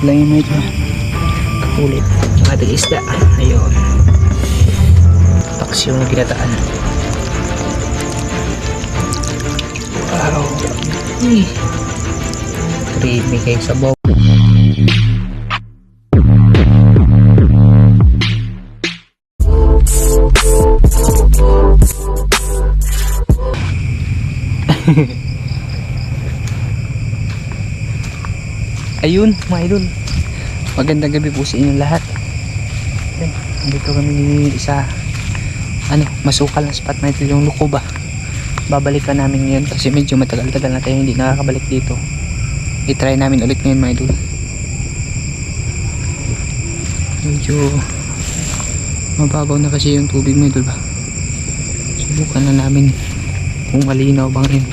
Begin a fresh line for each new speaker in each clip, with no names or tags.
Maliit lang yung medyo. Ulit. Yung ating isda. Ayun. Paksiw na ginataan. Wow. Eh. Creamy kayo sa bowl. Ayun, mga idol. Magandang gabi po sa inyong lahat. Ayun, Nandito kami sa ano, masukal na spot na ito yung Lukuba. Babalikan namin ngayon kasi medyo matagal-tagal na tayo hindi nakakabalik dito. I-try namin ulit ngayon mga idol. Medyo mababaw na kasi yung tubig mga idol ba. Subukan na namin kung malinaw bang yun.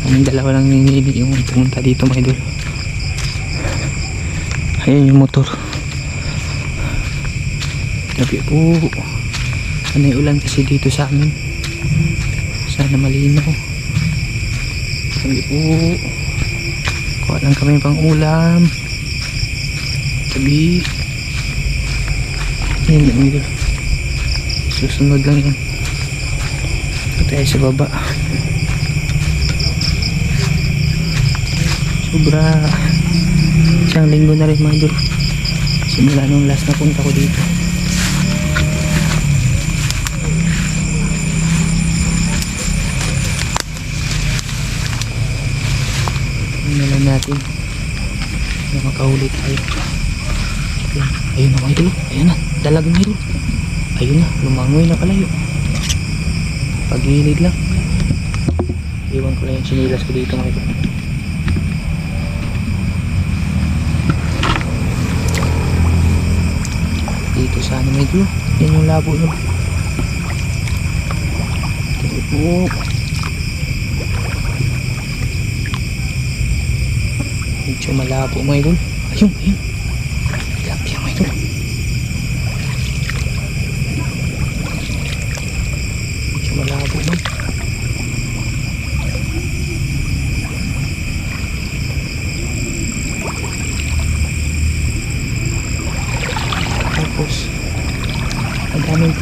Kaming dalawa lang ninili yung pumunta dito mga idol. Ayan yung motor. Gabi po. Ano yung ulan kasi dito sa amin. Sana malinaw. Gabi po. Kuha lang kami pang ulam. Gabi. Yan yung idol. Susunod lang yan. Tayo sa baba. Sobra isang linggo na rin mga idol. Simula nung last na punta ko dito. Ano lang natin? Na makahuli tayo. Ayun, na mga idol. Ayun na dalag mga idol. Ayun na lumangoy na palayo pagilid lang. Iwan ko lang yung sinilas ko dito mga idol dito sa ano medyo. Yan yung labo nyo Tayo po. Medyo malabo mga idol. Ayun ayun. Tilapia mga idol. Medyo malabo man tapos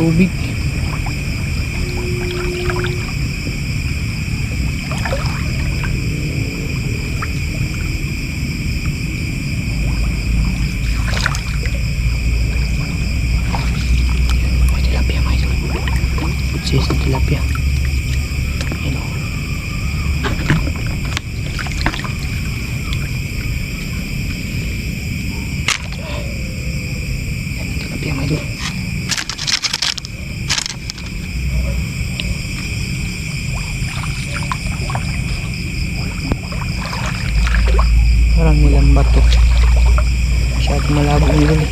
tubig parang nilambat to masyado malabo ang idol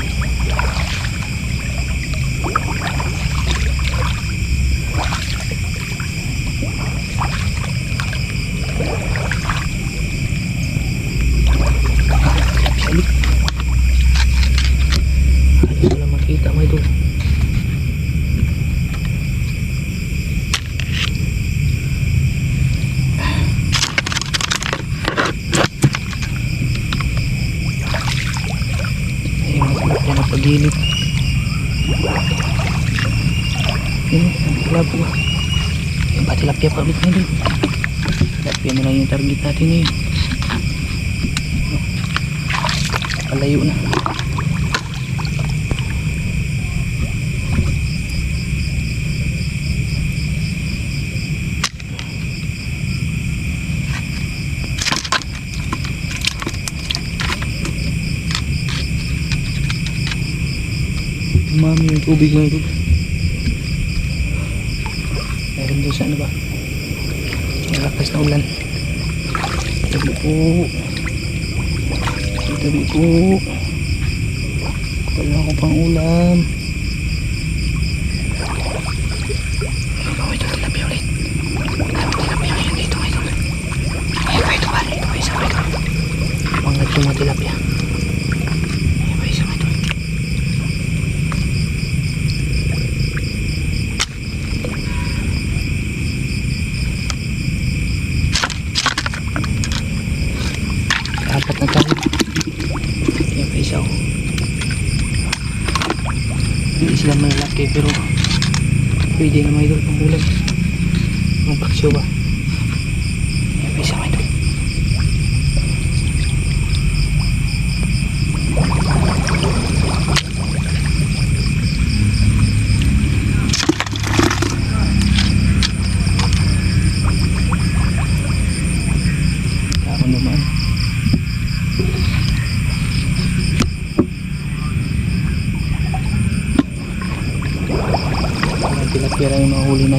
natin ngayon palayo na Umami yung tubig mga idol. Meron doon sa ano ba? Malakas na ulan. Tabi po. Tabi po. Wala ako pang ulam. Apat na tayo isa oh. Hindi sila malalaki pero pwede na mga idol pang ulam. Ang paksyo ba?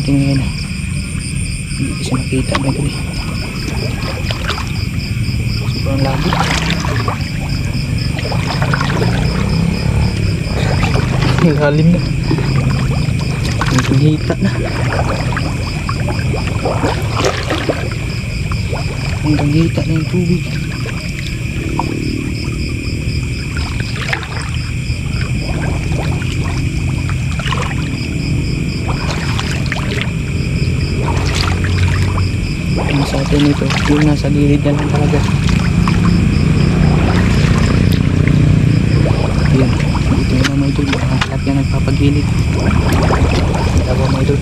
Natin ngayon. ah. Hindi kasi makita mga ito eh. Sobrang labo. Lalim na. Hita na. Hanggang hita na yung tubig. Ang sa atin ito, yung nasa gilid na lang talaga. Yun, dito na mga idol, mga sakya nagpapagilid. Kita ba mga idol?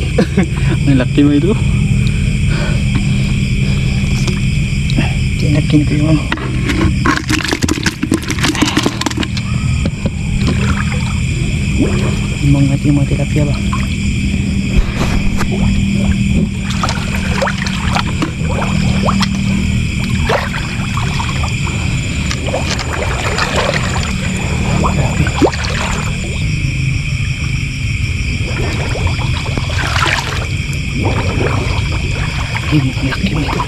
Laki. Ang laki mo ito. Tinakin ko yung mga mga tilapia ba? Laki mo ito.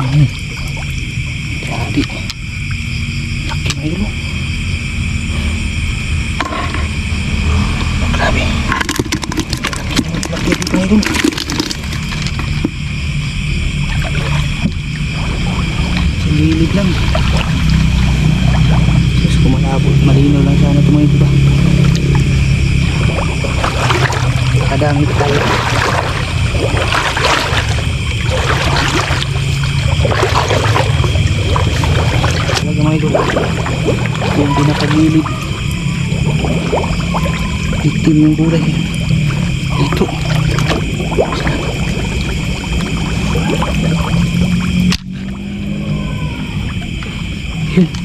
Hmm. Grabe. Laki mo ito. Grabe. Laki laki dito mo ito. Sa gilid lang. Sus, kumalabot. Malinaw lang sana ito mga ito ba? Kadami tayo. Talaga mga idol. Yung pinakagilid. Itim yung kulay. Ito. Yun.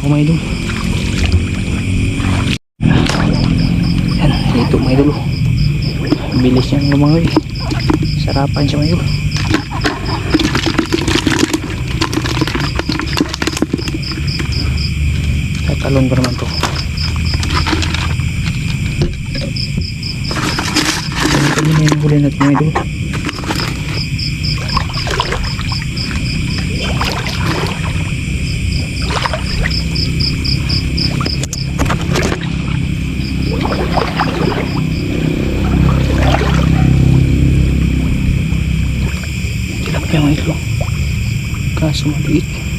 Ako mga idol. Yan, dito mga idol. Bilis niyang lumangoy. Sarapan siya mga idol. Tatalon ba naman to? Ito na yung huli natin mga idol. Kaso maliit.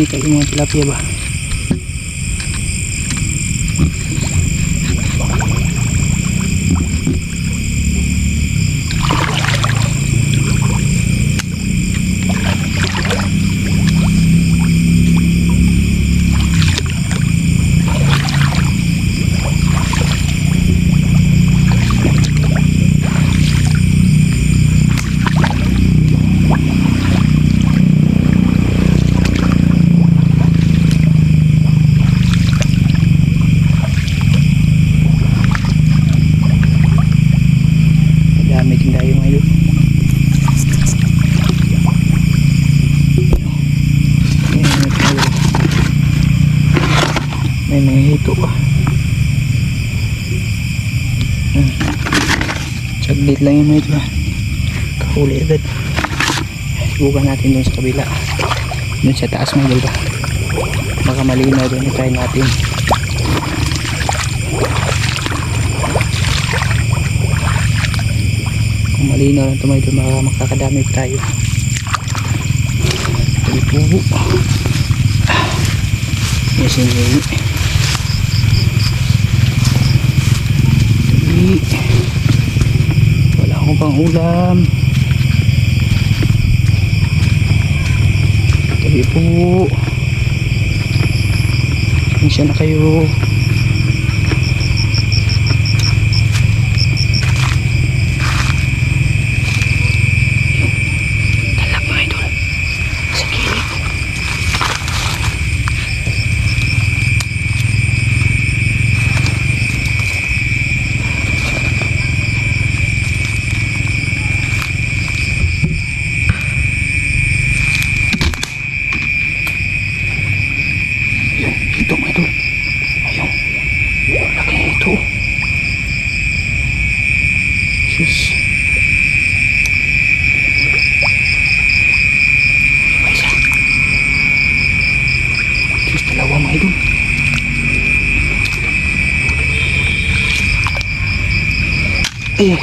Magpakita yung mga tilapia ba? Saglit lang yung mga ah. Kahuli agad. Subukan natin dun sa kabila. Dun sa taas mga idol ba. Baka malinaw dun. I-try natin. Kung malinaw lang ito baka makakadami tayo. Po. Yes, hindi. Tabi. Pang ulam. Tabi po. Pasensya na kayo. Talak mga idol. Sa gilid. Ayun, ito mga idol. Ayun. Laki ito. Sus. May isa. Diyos, dalawa mga idol. Eh.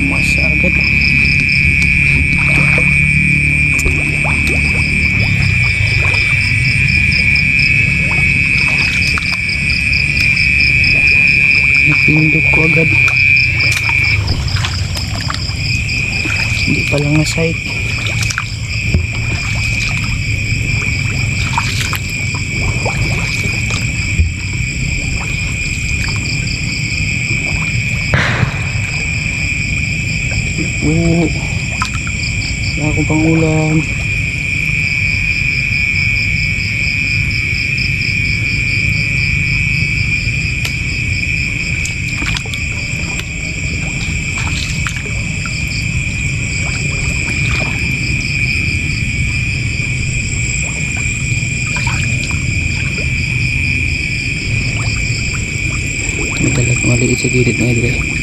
Umasa agad. Napindot ko agad. Hindi pa lang na-sight. Maliit sa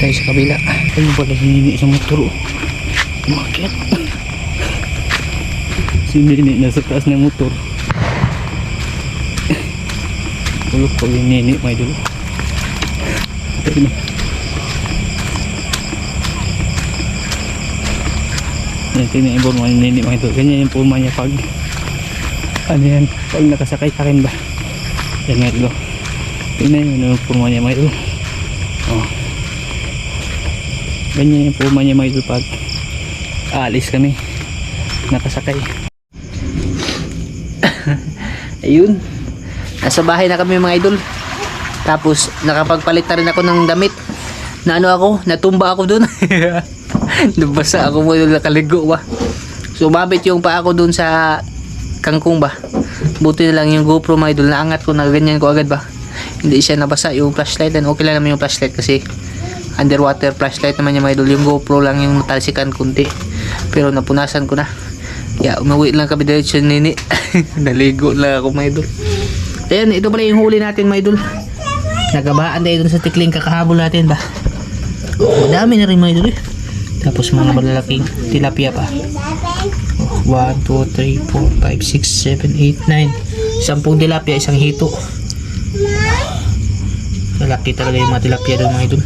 Tayo sa kabila. Ayun pala si Nini sa motor. oh. Umakyat. si Nini nasa taas ng motor. Tulog ko yung Nini, may dulo. Tayo na. Yan, tingnan yung forma ni Nini mga ito. Ganyan yung forma niya pag ano yan, pag nakasakay sa akin ba. Yan mga ito. Tingnan yun yung forma niya mga ito. Oh. Ganyan yung forma niya mga ito pag aalis kami. Nakasakay. Ayun. Nasa bahay na kami mga idol. Tapos nakapagpalit na rin ako ng damit. Na ano ako, natumba ako dun. Nabasa ako mo yung nakaligo ba. So umabit yung pa ako dun sa kangkong ba. Buti na lang yung GoPro mga idol, naangat ko na ganyan ko agad ba. Hindi siya nabasa yung flashlight and okay lang naman yung flashlight kasi underwater flashlight naman yung mga idol. Yung GoPro lang yung natalsikan kunti. Pero napunasan ko na. Kaya umuwi lang kami diretso nini. Naligo lang ako mga idol. Ayan, ito pala yung huli natin mga idol. Nagabaan tayo dun sa tikling kakahabol natin ba. Madami na rin mga idol eh. Tapos mga malalaking tilapia pa. 1, 2, 3, 4, 5, 6, 7, 8, 9. Sampung tilapia, isang hito. Lalaki talaga yung mga tilapia doon mga idol.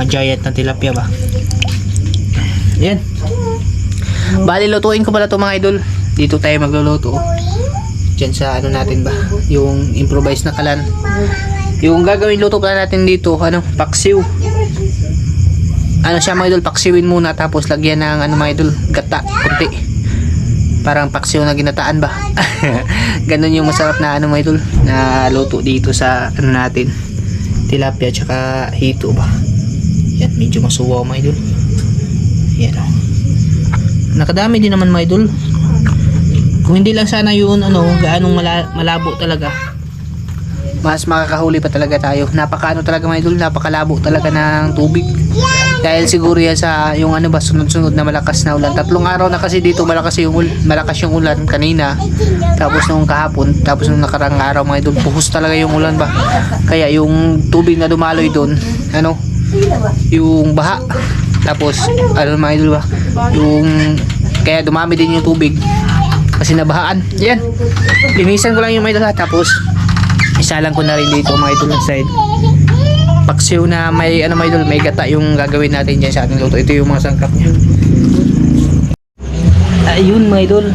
Mga giant na tilapia ba. Yan. Bali, lutuin ko pala to mga idol. Dito tayo magluluto. Diyan sa ano natin ba. Yung improvised na kalan. Yung gagawin luto pala natin dito, ano, paksiw. Ano siya mga idol, paksiwin muna tapos lagyan ng ano mga idol, gata, kunti. Parang paksiw na ginataan ba? Ganun yung masarap na ano mga idol, na luto dito sa ano natin. Tilapia tsaka hito ba. Yan, medyo masuwaw mga idol. Yan o. Nakadami din naman mga idol. Kung hindi lang sana yun ano, gaanong mala- malabo talaga. Mas makakahuli pa talaga tayo. Napakaano talaga mga idol, napakalabo talaga ng tubig. Dahil siguro yan sa yung ano ba sunod-sunod na malakas na ulan. Tatlong araw na kasi dito malakas yung ul- malakas yung ulan kanina. Tapos nung kahapon, tapos nung nakarang araw mga idol, buhos talaga yung ulan ba. Kaya yung tubig na dumaloy doon, ano, yung baha. Tapos ano mga idol ba, yung kaya dumami din yung tubig kasi nabahaan. Yan. Linisan ko lang yung mga idol ha. Tapos isa lang ko na rin dito mga idol sa side paksiw na may ano may idol may gata yung gagawin natin dyan sa ating luto ito yung mga sangkap niya ayun mga idol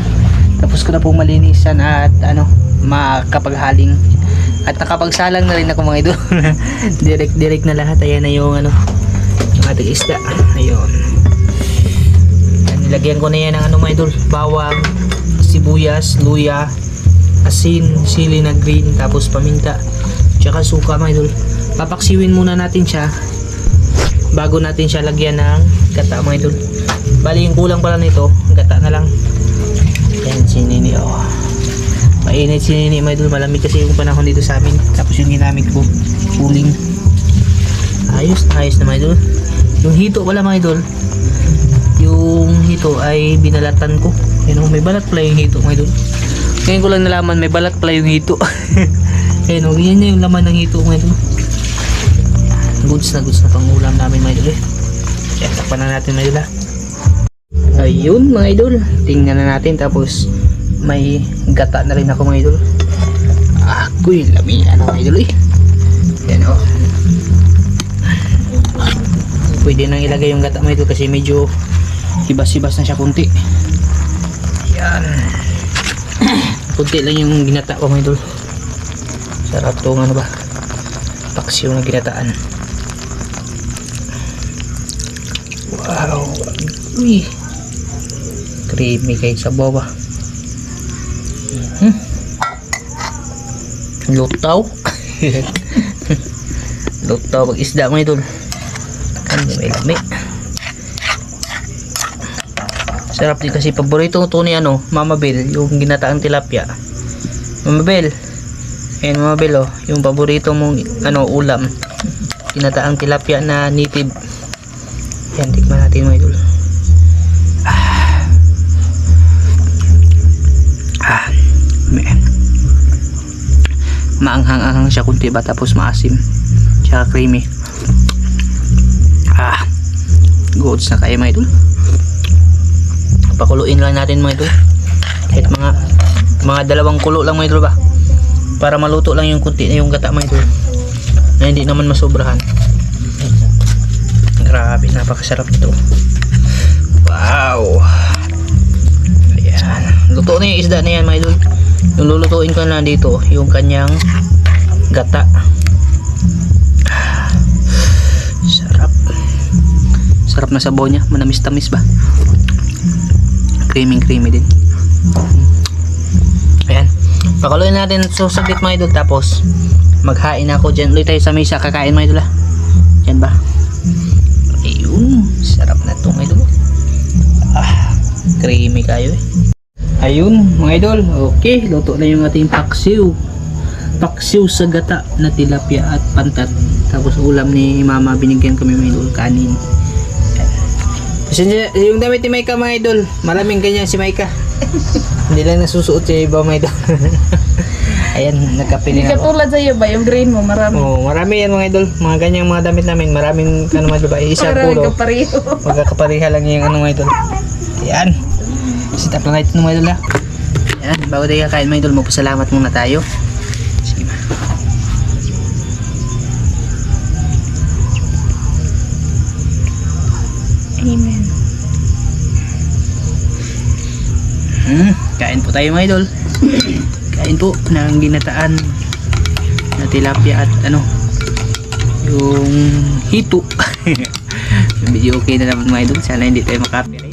tapos ko na pong malinisan at ano makapaghaling at nakapagsalang na rin ako mga idol. Direct direct na lahat. Ayan na yung ano yung ating isda. Ayun. Yan, nilagyan ko na yan ng ano mga idol bawang sibuyas luya asin sili na green tapos paminta tsaka suka mga idol. Papaksiwin muna natin siya bago natin siya lagyan ng gata mga idol. Bali yung kulang pala nito gata na lang. Yan si Nini oh mainit si Nini mga idol malamig kasi yung panahon dito sa amin. Tapos yung ginamit ko cooling. Ayos ayos na mga idol. Yung hito pala mga idol. Yung hito ay binalatan ko. Yan oh, may balat pala yung hito mga idol. Ngayon ko lang nalaman may balat pala yung hito. Ayun oh, yan na yung laman ng hito mga idol. Goods na goods na pang ulam namin mga idol eh. Kaya takpan na natin mga idol ah. Ayun mga idol. Tingnan na natin tapos may gata na rin ako mga idol. Ako'y lamian mga idol eh. Yan o. Pwede nang ilagay yung gata mga idol kasi medyo hibas-hibas na siya kunti. Yan. kunti lang yung ginata ko mga idol. Sarap tong ano ba. Paksiw na ginataan. Wow. Uy. Creamy kahit sa baba. Mhm. Lutaw. Lutaw pag isda mo idol. Ano may lami. Sarap din kasi paborito ko ni ano, Mama Bell, yung ginataang tilapia. Mama Bell. Ayan Mama Bell oh, yung paborito mong ano ulam. Ginataang tilapia na native yan, tikman natin mga idol. Maanghang-anghang siya kunti ba tapos maasim. Tsaka creamy. Ah. Goods na kayo mga idol. Pakuluin lang natin mga idol. Kahit mga mga dalawang kulo lang mga idol ba. Para maluto lang yung kunti na yung gata mga idol. Na hindi naman masobrahan. Grabe, napakasarap nito. Wow. Ayan. Luto na yung isda na yan, mga idol. Yung lulutuin ko na dito, yung kanyang gata. Sarap. Sarap na sabaw niya. Manamis-tamis ba? Creamy creamy din. Ayan. Pakuluin natin so saglit mga idol. Tapos, maghain ako dyan. Ulit tayo sa mesa. Kakain mga idol ah. Dyan ba? Ayun, sarap na itong idol. Ah, creamy kayo eh. Ayun, mga idol. Okay, luto na yung ating paksiw. Paksiw sa gata na tilapia at pantat. Tapos ulam ni mama, binigyan kami mga idol, kanin. Pasensya, yung damit ni Maika mga idol, maraming ganyan si Maika. Hindi lang nasusuot siya iba mga idol. Ayan, nagkape na ako.
katulad sa'yo ba, yung green mo, marami.
Oh, marami yan mga idol. Mga ganyang mga damit namin. Maraming ano mga diba? Isa
pareho.
Magkakapareha lang yung ano mga idol. Ayan. Sit up lang natin mga idol ha. Ayan. Bago tayo kakain mga idol, magpasalamat muna tayo. Sige ma.
Amen.
Hmm, kain po tayo mga idol. kain po ng ginataan na tilapia at ano yung hito. Medyo okay na naman mga idol. Sana hindi tayo makapirate.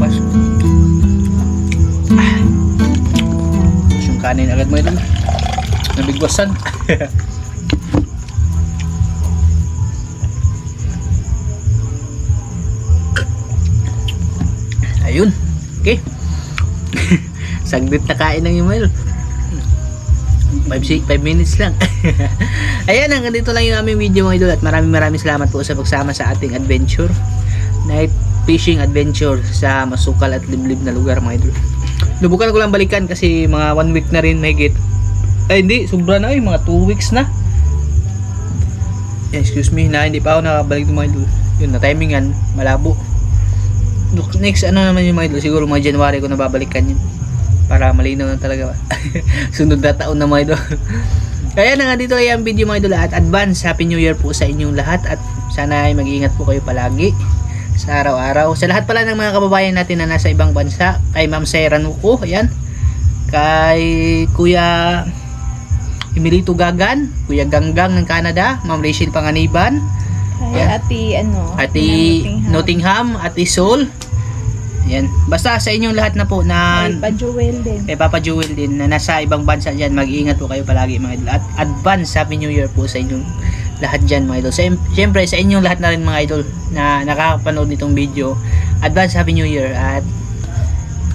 Bukas. Ah. Yung kanin agad mo ito. Nabigwasan. Ayun. Okay. Saglit na kain ng email. 5 minutes lang. Ayan, hanggang dito lang yung aming video mga idol at maraming maraming salamat po sa pagsama sa ating adventure. Night fishing adventure sa masukal at liblib na lugar mga idol. Lubukan ko lang balikan kasi mga 1 week na rin mahigit. Ay hindi, sobra na eh, mga 2 weeks na. Excuse me, na hindi pa ako nakabalik ng mga idol. Yun, na timingan, malabo. Next, ano naman yung mga idol? Siguro mga January ko na babalikan yun. Para malinaw na talaga. Sunod na taon na mga idol. Kaya na nga dito ay ang video mga idol at advance Happy New Year po sa inyong lahat at sana ay mag-iingat po kayo palagi sa araw-araw. Sa lahat pala ng mga kababayan natin na nasa ibang bansa, kay Ma'am Sarah Nuko, ayan. Kay Kuya Emilito Gagan, Kuya Ganggang ng Canada, Ma'am Rachel Panganiban,
Kaya
Yeah.
ati, ano,
Ati
Nottingham.
Nottingham, Ati Sol. Ayan. Basta sa inyong lahat na po na
Ay, pa Joel din.
kay Papa Jewel din na nasa ibang bansa dyan, mag-iingat po kayo palagi mga idol. At advance Happy New Year po sa inyong lahat dyan mga idol. Siyempre sa inyong lahat na rin mga idol na nakakapanood nitong video. Advance Happy New Year at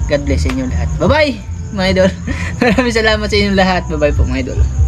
God bless sa inyong lahat. Bye bye mga idol. Maraming salamat sa inyong lahat. Bye bye po mga idol.